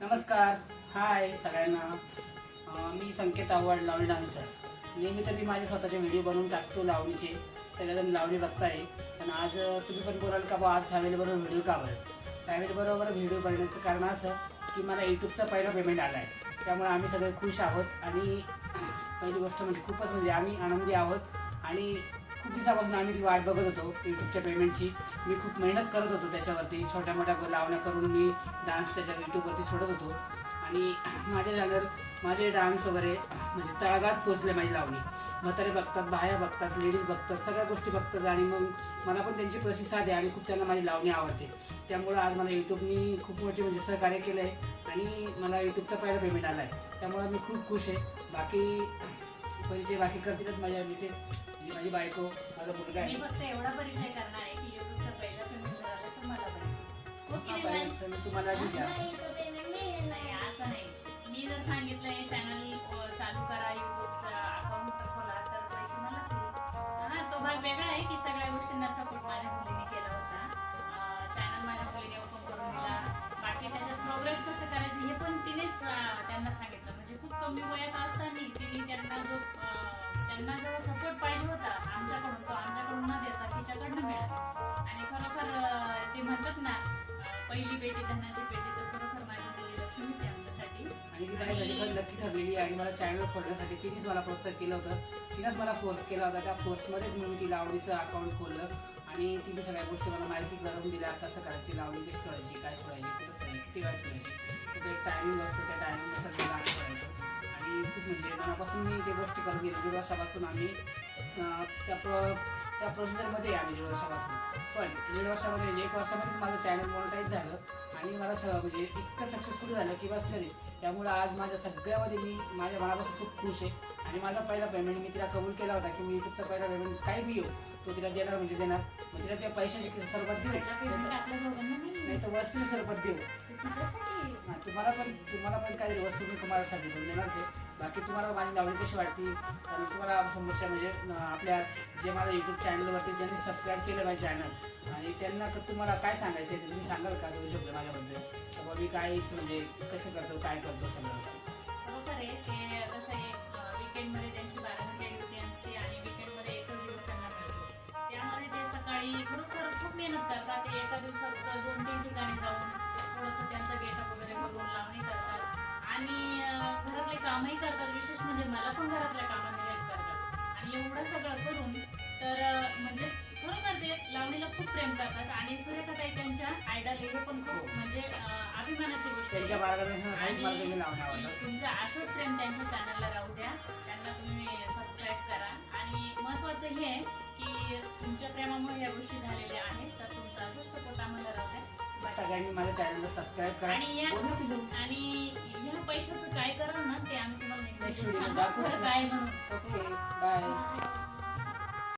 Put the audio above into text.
नमस्कार. हाय सगळ्यांना. मी संकेत आव्हाड लावणी डान्सर. नेहमी तर मी माझे स्वतःचे व्हिडिओ बनवून टाकतो लावणीचे. सगळेजण लावणी बघताय. पण आज तुम्ही पण बोलाल का बा आज फॅमिलीबरोबर व्हिडिओ का बरं? फॅमिलीबरोबर व्हिडिओ बनवण्याचं कारण असं की मला यूट्यूबचा पहिला पेमेंट आला आहे त्यामुळे आम्ही सगळे खुश आहोत आणि पहिली गोष्ट म्हणजे खूपच म्हणजे आम्ही आनंदी आहोत आणि खूप दिवसापासून आम्ही ती वाट बघत होतो यूट्यूबच्या पेमेंटची मी खूप मेहनत करत होतो त्याच्यावरती. छोट्या मोठ्या लावण्या करून मी डान्स त्याच्या यूट्यूबवरती सोडत होतो. आणि माझे चॅनल माझे डान्स वगैरे म्हणजे तळागात पोचले माझी लावणी. म्हातारे बघतात बाया बघतात लेडीज बघतात सगळ्या गोष्टी बघतात. आणि मग मला पण त्यांची प्रतिसाद आहे आणि खूप त्यांना माझी लावणी आवडते. त्यामुळं आज मला यूट्यूबनी खूप मोठी म्हणजे सहकार्य केलं आहे आणि मला यूट्यूबचा पहिला पेमेंट आला आहे त्यामुळं मी खूप खुश आहे. बाकी परिचय बाकी करतीलच माझ्या मिसेस जी माझी बायको माझा मुलगा मी आहे फक्त एवढा परिचय करणार आहे की युट्यूबचा पहिला पेमेंट झाला तुम्हाला पण ओके हा रिलायन्स. पर्यंत मी तुम्हाला आधी द्या नाही, तो payment नाही, नाही, असं नाही. मी जर सांगितलं हे चॅनल चालू करा युट्यूबचा अकाउंट खोला तर पैसे मलाच येईल. हा तो भाग वेगळा आहे की सगळ्या गोष्टींना सपोर्ट माझ्या मुलीने केला होता. चॅनल माझ्या मुलीने ओपन करून दिला. बाकी त्याच्यात प्रोग्रेस कसं करायचं हे पण तिनेच त्यांना सांगितलं. म्हणजे खूप कमी वयात असताना तिने त्यांना जो त्यांना जो सपोर्ट पाहिजे होता आमच्याकडून तो आमच्याकडून न देता तिच्याकडनं मिळाला. आणि खरोखर ते म्हणतात ना पहिली बेटी धनाची पेटी तर खरोखर माझी मुली लक्ष्मीच आहे आमच्यासाठी. आणि ती माझी खरी नक्की ठरलेली आणि मला चॅनल खोलण्यासाठी तिनेच मला प्रोत्साहित केलं होतं. तिनंच मला फोर्स केला होता. त्या फोर्समध्येच मी तिला आवडीचं अकाउंट खोललं. आणि तिने सगळ्या गोष्टी मला माहिती करून दिल्या. कसं करायची लावणी कशी सोडायची काय सोडायची कुठं सोडायची किती वेळ ठेवायची त्याचं एक टायमिंग असतं त्या टायमिंगनुसार मी गाणं करायचं. मनापासून मी ते गोष्टी करत गेलो दीड वर्षापासून आम्ही त्या प्रो त्या प्रोसिजरमध्ये आम्ही दीड वर्षापासून पण दीड वर्षामध्ये म्हणजे एक वर्षामध्येच माझं चॅनल मॉनिटाईज झालं आणि मला स म्हणजे इतकं सक्सेसफुल झालं की बस नाही. त्यामुळं आज माझ्या सगळ्यामध्ये मी माझ्या मनापासून खूप खुश आहे. आणि माझा पहिला पेमेंट मी तिला कबूल केला होता की मी यूट्यूबचा पहिला पेमेंट काही बी येऊ तो तिला देणार म्हणजे देणार. मग तिला त्या पैशाची स्वरूपात देऊ? नाही तर- वस्तूच्या स्वरूपात देऊ. ते तुम्हाला पण तुम्हाला पण काही वस्तू मी तुम्हाला साठी देणारच आहे बाकी तुम्हाला माझी लावणी कशी वाटते? आणि तुम्हाला समोरच्या म्हणजे आपल्या जे माझ्या यूट्यूब चॅनलवरती ज्यांनी सबस्क्राईब केलं माझे चॅनल आणि त्यांना तुम्हाला काय सांगायचं आहे तुम्ही सांगाल का? तुम्ही शकतो माझ्याबद्दल. बाबा मी काय म्हणजे कसं करतो काय करतो सगळं मेहनत करतात ते एका दिवसात दोन तीन ठिकाणी जाऊन थोडंसं त्यांचं गेटअप वगैरे करून लावणी करतात. आणि घरातले कामही करतात. विशेष म्हणजे मला पण घरातल्या कामात हेल्प करतात. आणि एवढं सगळं करून तर म्हणजे खरोखर ते लावणीला खूप प्रेम करतात. आणि सूर्यकथाई त्यांच्या आयडल हे पण खूप म्हणजे अं, अभिमानाची गोष्ट आहे. त्यांच्या मार्गदर्शनाखालीच मला तुम्ही लावणं आवडतं तुमचं असंच प्रेम त्यांच्या चॅनलला राहू द्या. सगळ्यांनी माझ्या चॅनलला सबस्क्राईब करा आणि या. आणि पैशाचं काय करा ना ते आम्ही तुम्हाला नेक्स्ट दाखवू. काय म्हणून ओके बाय.